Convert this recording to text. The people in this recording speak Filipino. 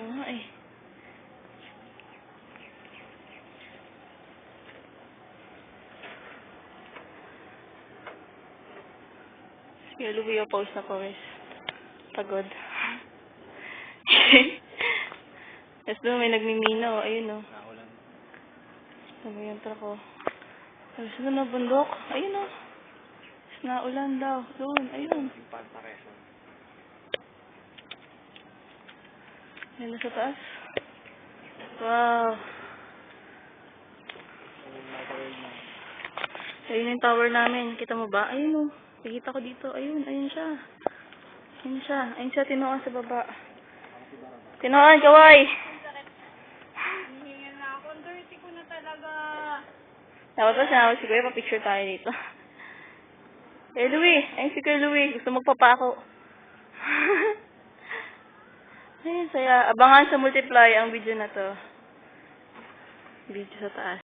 Oo nga eh. Sige, Louie, pause na pause. Pagod. Tapos doon may nagmimino. Ayun o. Naulan. Sabi yung truck ko. Tapos doon na bundok. Ayun o. Tapos naulan daw. Doon. Ayun. Yung Panta Quezon. Ayun na sa taas. Wow. Microwave na. Ayun yung tower namin. Kita mo ba? Ayun o. Nakikita ko dito. Ayun. Ayun siya. Ayun siya. Ayun siya. Tinuan sa baba. Tinuan, kaway! Hihingal na ako. Ang dirty ko na talaga. Dapat pa sinawag si Kuya, pa-picture tayo dito. Eh, Louie. Ayun si Kuya Louie. Gusto magpapako. Ayun, saya. Abangan sa multiply ang video na to. Video sa taas.